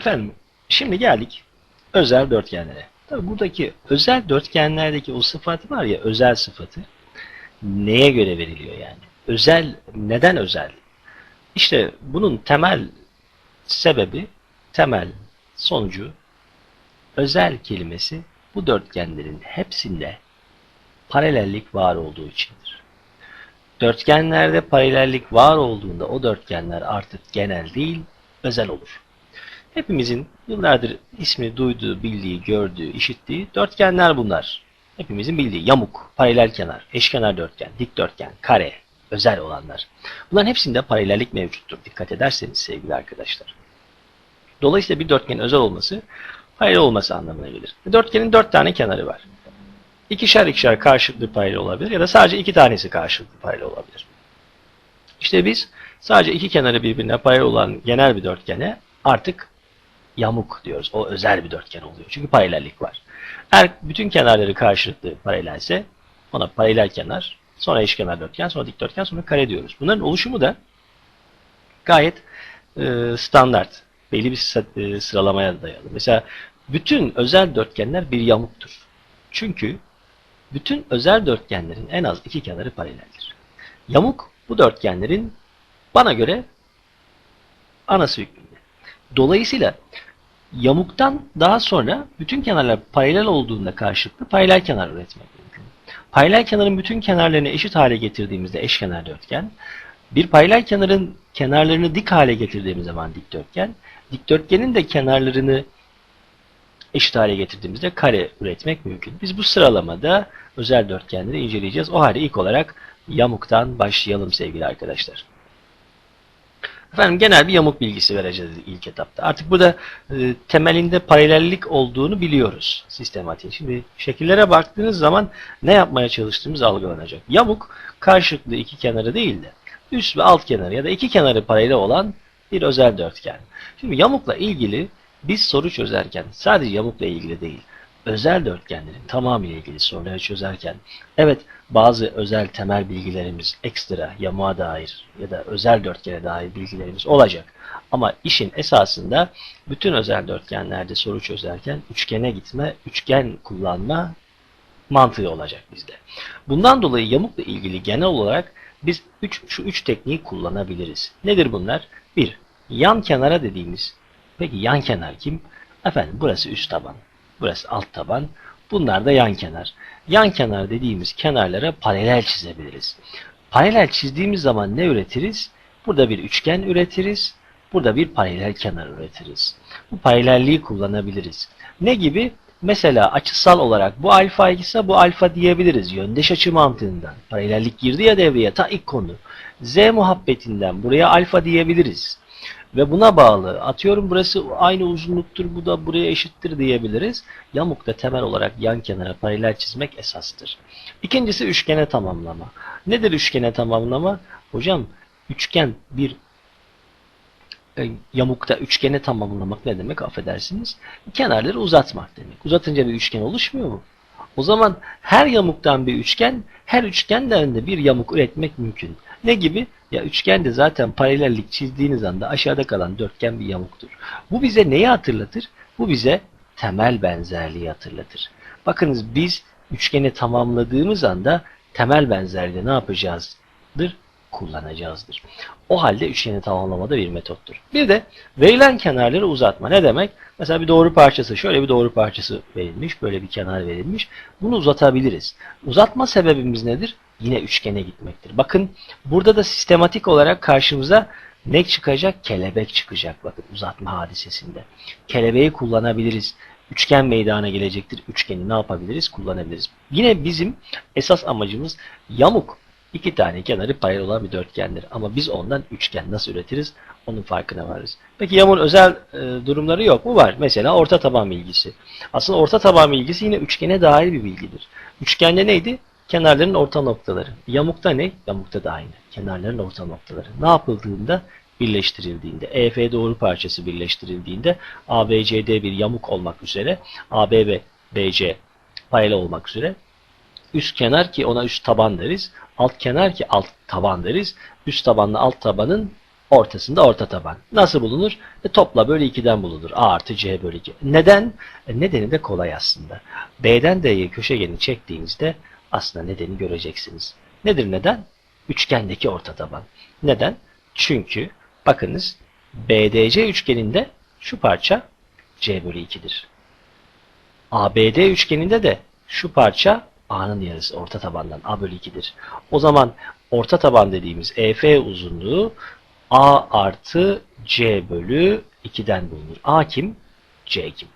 Efendim şimdi geldik özel dörtgenlere. Tabii buradaki özel dörtgenlerdeki o sıfat var ya özel sıfatı neye göre veriliyor yani? Özel neden özel? İşte bunun temel sebebi, temel sonucu özel kelimesi bu dörtgenlerin hepsinde paralellik var olduğu içindir. Dörtgenlerde paralellik var olduğunda o dörtgenler artık genel değil, özel olur. Hepimizin yıllardır ismini duyduğu, bildiği, gördüğü, işittiği dörtgenler bunlar. Hepimizin bildiği yamuk, paralel kenar, eşkenar dörtgen, dikdörtgen, kare, özel olanlar. Bunların hepsinde paralellik mevcuttur. Dikkat ederseniz sevgili arkadaşlar. Dolayısıyla bir dörtgenin özel olması paralel olması anlamına gelir. Dörtgenin dört tane kenarı var. İkişer ikişer karşılıklı paralel olabilir ya da sadece iki tanesi karşılıklı paralel olabilir. İşte biz sadece iki kenarı birbirine paralel olan genel bir dörtgene artık yamuk diyoruz. O özel bir dörtgen oluyor. Çünkü paralellik var. Eğer bütün kenarları karşılıklı paralelse ona paralel kenar, sonra eşkenar dörtgen, sonra dikdörtgen, sonra kare diyoruz. Bunların oluşumu da gayet e, standart. Belli bir e, sıralamaya dayalı. Mesela bütün özel dörtgenler bir yamuktur. Çünkü bütün özel dörtgenlerin en az iki kenarı paraleldir. Yamuk bu dörtgenlerin bana göre anası hükmünde. Dolayısıyla yamuktan daha sonra bütün kenarlar paralel olduğunda karşılıklı paralel kenar üretmek mümkün. Paralel kenarın bütün kenarlarını eşit hale getirdiğimizde eşkenar dörtgen, bir paralel kenarın kenarlarını dik hale getirdiğimiz zaman dikdörtgen, dikdörtgenin de kenarlarını eşit hale getirdiğimizde kare üretmek mümkün. Biz bu sıralamada özel dörtgenleri inceleyeceğiz. O halde ilk olarak yamuktan başlayalım sevgili arkadaşlar. Efendim genel bir yamuk bilgisi vereceğiz ilk etapta. Artık burada e, temelinde paralellik olduğunu biliyoruz sistematiğin. Şimdi şekillere baktığınız zaman ne yapmaya çalıştığımız algılanacak. Yamuk karşılıklı iki kenarı değil de üst ve alt kenarı ya da iki kenarı paralel olan bir özel dörtgen. Şimdi yamukla ilgili biz soru çözerken sadece yamukla ilgili değil, özel dörtgenlerin tamamıyla ilgili soruları çözerken evet bazı özel temel bilgilerimiz ekstra yamuğa dair ya da özel dörtgene dair bilgilerimiz olacak. Ama işin esasında bütün özel dörtgenlerde soru çözerken üçgene gitme, üçgen kullanma mantığı olacak bizde. Bundan dolayı yamukla ilgili genel olarak biz üç, şu üç tekniği kullanabiliriz. Nedir bunlar? Bir, yan kenara dediğimiz Peki yan kenar kim? Efendim burası üst taban, burası alt taban, bunlar da yan kenar. Yan kenar dediğimiz kenarlara paralel çizebiliriz. Paralel çizdiğimiz zaman ne üretiriz? Burada bir üçgen üretiriz, burada bir paralel kenar üretiriz. Bu paralelliği kullanabiliriz. Ne gibi? Mesela açısal olarak bu alfa ise bu alfa diyebiliriz yöndeş açı mantığından. Paralellik girdi ya devreye ta ilk konu. Z muhabbetinden buraya alfa diyebiliriz ve buna bağlı atıyorum burası aynı uzunluktur bu da buraya eşittir diyebiliriz. Yamukta temel olarak yan kenara paralel çizmek esastır. İkincisi üçgene tamamlama. Nedir üçgene tamamlama? Hocam üçgen bir e, yamukta üçgene tamamlamak ne demek affedersiniz? Kenarları uzatmak demek. Uzatınca bir üçgen oluşmuyor mu? O zaman her yamuktan bir üçgen, her üçgenden de bir yamuk üretmek mümkün. Ne gibi? Ya üçgen de zaten paralellik çizdiğiniz anda aşağıda kalan dörtgen bir yamuktur. Bu bize neyi hatırlatır? Bu bize temel benzerliği hatırlatır. Bakınız biz üçgeni tamamladığımız anda temel benzerliği ne yapacağızdır? Kullanacağızdır. O halde üçgeni tamamlamada bir metottur. Bir de verilen kenarları uzatma. Ne demek? Mesela bir doğru parçası, şöyle bir doğru parçası verilmiş, böyle bir kenar verilmiş. Bunu uzatabiliriz. Uzatma sebebimiz nedir? Yine üçgene gitmektir. Bakın burada da sistematik olarak karşımıza ne çıkacak? Kelebek çıkacak bakın uzatma hadisesinde. Kelebeği kullanabiliriz. Üçgen meydana gelecektir. Üçgeni ne yapabiliriz? Kullanabiliriz. Yine bizim esas amacımız yamuk. iki tane kenarı paralel olan bir dörtgendir. Ama biz ondan üçgen nasıl üretiriz? Onun farkına varız. Peki yamuğun özel e, durumları yok mu? Var. Mesela orta taban bilgisi. Aslında orta taban bilgisi yine üçgene dair bir bilgidir. Üçgende neydi? Kenarların orta noktaları. Yamukta ne? Yamukta da aynı. Kenarların orta noktaları. Ne yapıldığında? Birleştirildiğinde, EF doğru parçası birleştirildiğinde ABCD bir yamuk olmak üzere AB ve BC paralel olmak üzere üst kenar ki ona üst taban deriz, alt kenar ki alt taban deriz. Üst tabanla alt tabanın Ortasında orta taban. Nasıl bulunur? E, topla bölü 2'den bulunur. A artı C bölü 2. Neden? E, nedeni de kolay aslında. B'den D'ye köşegeni çektiğinizde aslında nedeni göreceksiniz. Nedir neden? Üçgendeki orta taban. Neden? Çünkü bakınız BDC üçgeninde şu parça C bölü 2'dir. ABD üçgeninde de şu parça A'nın yarısı orta tabandan A bölü 2'dir. O zaman orta taban dediğimiz EF uzunluğu A artı C bölü 2'den bulunur. A kim? C kim?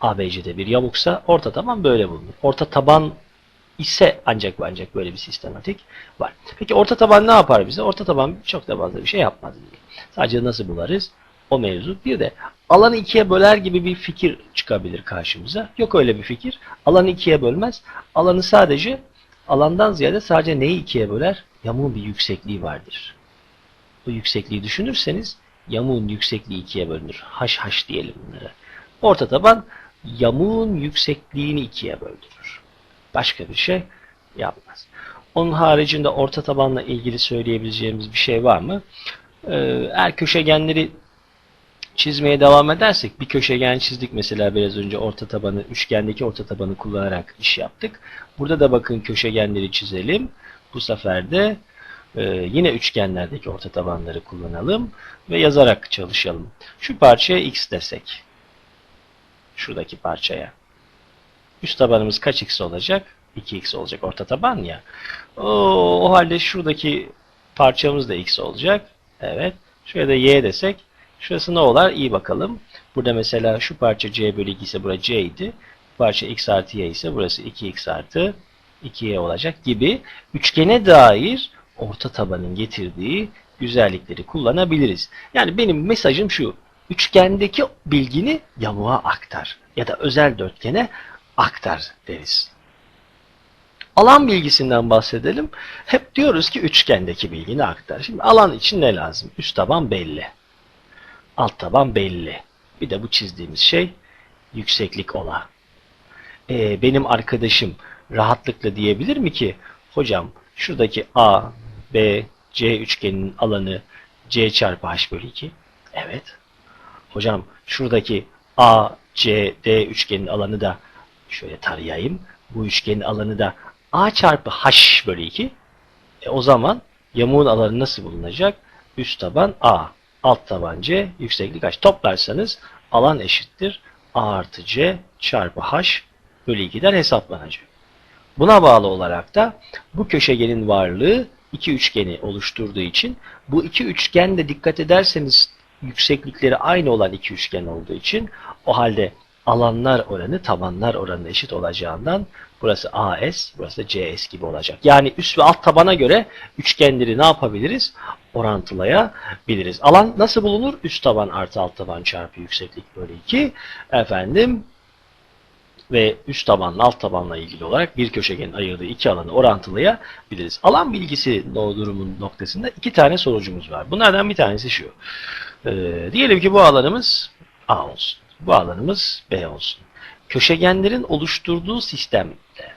ABC'de bir yamuksa orta taban böyle bulunur. Orta taban ise ancak ancak böyle bir sistematik var. Peki orta taban ne yapar bize? Orta taban çok da fazla bir şey yapmaz. Sadece nasıl bularız? O mevzu. Bir de alanı ikiye böler gibi bir fikir çıkabilir karşımıza. Yok öyle bir fikir. Alanı ikiye bölmez. Alanı sadece alandan ziyade sadece neyi ikiye böler? Yamuğun bir yüksekliği vardır. Bu yüksekliği düşünürseniz yamuğun yüksekliği ikiye bölünür. Haş haş diyelim bunlara. Orta taban yamuğun yüksekliğini ikiye böldürür. Başka bir şey yapmaz. Onun haricinde orta tabanla ilgili söyleyebileceğimiz bir şey var mı? Ee, eğer köşegenleri çizmeye devam edersek bir köşegen çizdik mesela biraz önce orta tabanı üçgendeki orta tabanı kullanarak iş yaptık. Burada da bakın köşegenleri çizelim. Bu sefer de e, yine üçgenlerdeki orta tabanları kullanalım ve yazarak çalışalım. Şu parçaya x desek. Şuradaki parçaya. Üst tabanımız kaç x olacak? 2x olacak orta taban ya. O, o halde şuradaki parçamız da x olacak. Evet. Şuraya da y desek. Şurası ne olur? İyi bakalım. Burada mesela şu parça c bölü 2 ise burası c idi. Bu parça x artı y ise burası 2x artı 2y olacak gibi üçgene dair orta tabanın getirdiği güzellikleri kullanabiliriz. Yani benim mesajım şu. Üçgendeki bilgini yamuğa aktar ya da özel dörtgene aktar deriz. Alan bilgisinden bahsedelim. Hep diyoruz ki üçgendeki bilgini aktar. Şimdi alan için ne lazım? Üst taban belli. Alt taban belli. Bir de bu çizdiğimiz şey yükseklik ola. Ee, benim arkadaşım rahatlıkla diyebilir mi ki hocam şuradaki A, B, C üçgeninin alanı C çarpı H bölü 2? Evet. Hocam şuradaki A, C, D üçgenin alanı da şöyle tarayayım. Bu üçgenin alanı da A çarpı H bölü 2. E o zaman yamuğun alanı nasıl bulunacak? Üst taban A, alt taban C, yükseklik H. Toplarsanız alan eşittir. A artı C çarpı H bölü 2'den hesaplanacak. Buna bağlı olarak da bu köşegenin varlığı iki üçgeni oluşturduğu için bu iki üçgen de dikkat ederseniz yükseklikleri aynı olan iki üçgen olduğu için o halde alanlar oranı tabanlar oranına eşit olacağından burası AS, burası da CS gibi olacak. Yani üst ve alt tabana göre üçgenleri ne yapabiliriz? Orantılayabiliriz. Alan nasıl bulunur? Üst taban artı alt taban çarpı yükseklik bölü 2. Efendim ve üst tabanla alt tabanla ilgili olarak bir köşegenin ayırdığı iki alanı orantılayabiliriz. Alan bilgisi durumun noktasında iki tane sonucumuz var. Bunlardan bir tanesi şu. Ee, diyelim ki bu alanımız A olsun. Bu alanımız B olsun. Köşegenlerin oluşturduğu sistemde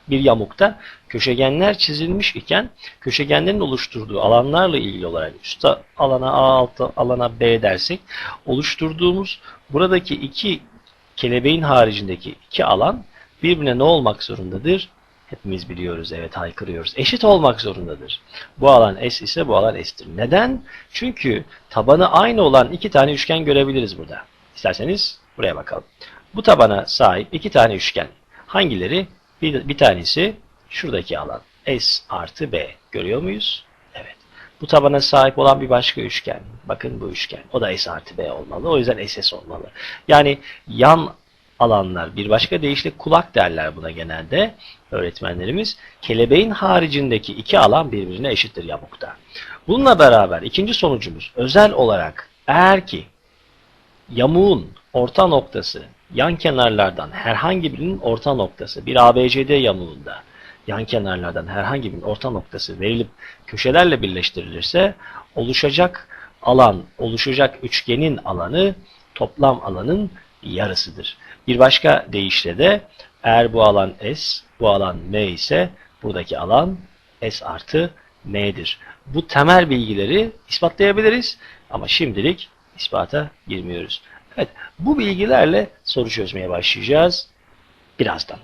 bir yamukta köşegenler çizilmiş iken köşegenlerin oluşturduğu alanlarla ilgili olarak üst alana A, alt alana B dersek oluşturduğumuz buradaki iki kelebeğin haricindeki iki alan birbirine ne olmak zorundadır? Hepimiz biliyoruz, evet haykırıyoruz. Eşit olmak zorundadır. Bu alan S ise bu alan S'tir. Neden? Çünkü tabanı aynı olan iki tane üçgen görebiliriz burada. İsterseniz buraya bakalım. Bu tabana sahip iki tane üçgen. Hangileri? Bir, bir tanesi şuradaki alan. S artı B. Görüyor muyuz? Evet. Bu tabana sahip olan bir başka üçgen. Bakın bu üçgen. O da S artı B olmalı. O yüzden SS olmalı. Yani yan alanlar bir başka deyişle kulak derler buna genelde öğretmenlerimiz. Kelebeğin haricindeki iki alan birbirine eşittir yamukta. Bununla beraber ikinci sonucumuz özel olarak eğer ki yamuğun orta noktası yan kenarlardan herhangi birinin orta noktası bir ABCD yamuğunda yan kenarlardan herhangi bir orta noktası verilip köşelerle birleştirilirse oluşacak alan, oluşacak üçgenin alanı toplam alanın yarısıdır. Bir başka deyişle de eğer bu alan S, bu alan M ise buradaki alan S artı nedir? Bu temel bilgileri ispatlayabiliriz ama şimdilik ispata girmiyoruz. Evet, bu bilgilerle soru çözmeye başlayacağız birazdan.